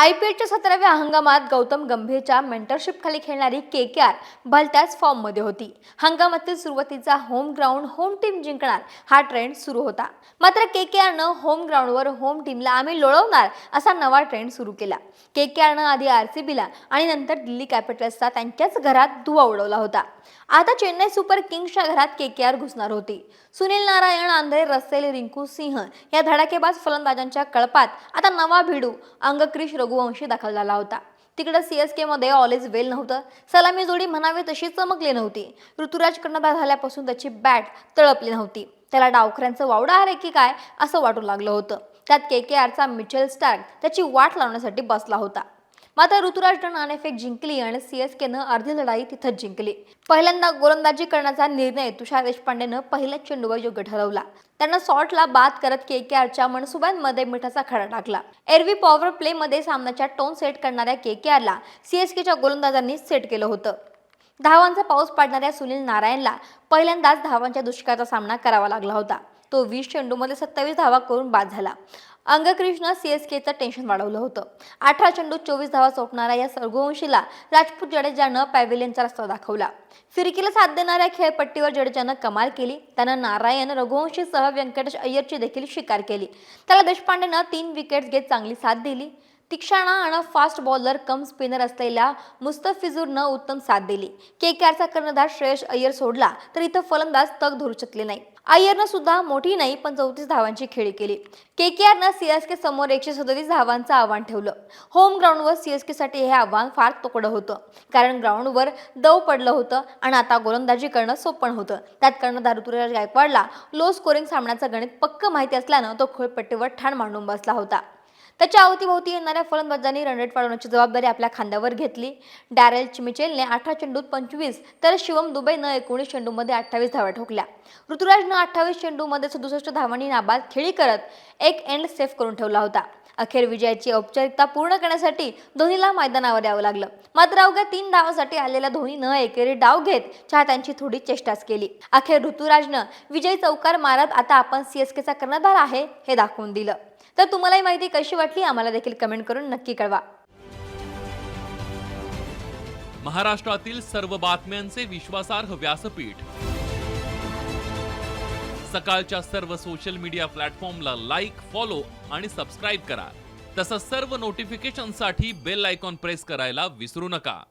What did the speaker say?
I P एलच्या सतराव्या हंगामात गौतम गंभीरच्या मेंटरशिप खाली खेळणारी के के आर भलत्याच फॉर्ममध्ये होती. हंगामातील सुरुवातीचा होम ग्राउंड होम टीम जिंकणार हा ट्रेंड सुरू होता. मात्र के के आरनं होम ग्राउंडवर होम टीमला आम्ही लोळवणार असा नवा ट्रेंड सुरू केला. के के आरनं आधी आर सी बीला आणि नंतर दिल्ली कॅपिटल्सचा त्यांच्याच घरात धुवा उडवला होता. आता चेन्नई सुपर किंग्सच्या घरात के के आर घुसणार होती. Sunil Narine Andre Russell Rinku Singh या धडाकेबाज फलंदाजांच्या कळपात आता नवा भिडू अंगक्रिश रघुवंशी दाखल झाला होता. तिकडे सी एस केमध्ये ऑल इज वेल नव्हतं. सलामी जोडी म्हणावी तशी चमकली नव्हती. ऋतुराज कर्णधार झाल्यापासून त्याची बॅट तळपली नव्हती. त्याला डावखऱ्यांचं वावडा आहे की काय असं वाटू लागलं होतं. त्यात के के आरचा मिचेल स्टार्क त्याची वाट लावण्यासाठी बसला होता. मात्र ऋतुराजनं नाणेफेक जिंकली आणि सी एस केनं अर्धी लढाई तिथंच जिंकली. पहिल्यांदा गोलंदाजी करण्याचा निर्णय तुषार देशपांडेनं पहिल्याच चेंडूवर योग्य ठरवला. त्यानं शॉटला बाद करत के के आरच्या मनसुब्यांमध्ये मिठाचा खडा टाकला. एरवी पॉवर प्लेमध्ये सामन्याच्या टोन सेट करणाऱ्या के के आरला सी एस केच्या गोलंदाजांनी सेट केलं होतं. धावांचा पाऊस पाडणाऱ्या सुनील नारायणला पहिल्यांदाच धावांच्या दुष्काळाचा सामना करावा लागला होता. तो वीस चेंडूमध्ये सत्तावीस धावा करून बाद झाला. अंगकृष्ण सी एस केचं टेन्शन वाढवलं होतं. अठरा चेंडू चोवीस धावा सोपणाऱ्या या सर्गवंशीला राजपूत जडेजानं पॅव्हिलियनचा रस्ता दाखवला. फिरकीला साथ देणाऱ्या खेळपट्टीवर जडेजानं कमाल केली. त्यानं नारायण रघुवंशीसह व्यंकटेश अय्यरची देखील शिकार केली. त्याला देशपांडेनं तीन विकेट्स घेत चांगली साथ दिली. तीक्षणा आणि फास्ट बॉलर कम स्पिनर असलेल्या मुस्तफिजूरनं उत्तम साथ दिली. के के आरचा कर्णधार श्रेयस अय्यर सोडला तर इथं फलंदाज तग धरू शकले नाही. अय्यरनं सुद्धा मोठी नाही पण चौतीस धावांची खेळी केली. के के आरनं सीएसके समोर एकशे सदतीस धावांचं आव्हान ठेवलं. होम ग्राउंडवर सीएसके साठी हे आव्हान फार तोकडं होतं. कारण ग्राउंडवर दव पडलं होतं आणि आता गोलंदाजी करणं सोपण होतं त्यात कर्णधार ऋतुराज गायकवाडला लो स्कोरिंग सामन्याचं गणित पक्क माहिती असल्यानं तो खेळपट्टीवर ठाण मांडून बसला होता. त्याच्या अवतीभोवती येणाऱ्या फलंदाजांनी रनरेट वाढवण्याची जबाबदारी आपल्या खांद्यावर घेतली. डॅरेल चिमिचेलने अठरा चेंडूत पंचवीस तर शिवम दुबईनं एकोणीस चेंडूमध्ये अठ्ठावीस धावा ठोकल्या. ऋतुराजनं अठ्ठावीस चेंडूमध्ये सदुसष्ट धावांनी नाबाद खेळी करत एक एंड सेफ करून ठेवला होता. अखेर विजयाची औपचारिकता पूर्ण करण्यासाठी धोनीला मैदानावर यावं लागलं. मात्र अवघ्या तीन धावासाठी आलेल्या धोनीनं एकेरी डाव घेत चाहत्यांची थोडी चेष्टाच केली. अखेर ऋतुराजनं विजयी चौकार मारत आता आपण सीएसकेचा कर्णधार आहे हे दाखवून दिलं. तर तुम्हाला ही माहिती कशी वाटली? आम्हाला देखील कमेंट करून नक्की कळवा. महाराष्ट्रातील सर्व बातम्यांचे विश्वासार्ह व्यासपीठ. सकाळच्या सर्व सोशल मीडिया प्लॅटफॉर्मला लाईक फॉलो आणि सबस्क्राईब करा. तसंच सर्व नोटिफिकेशनसाठी बेल आयकॉन प्रेस करायला विसरू नका.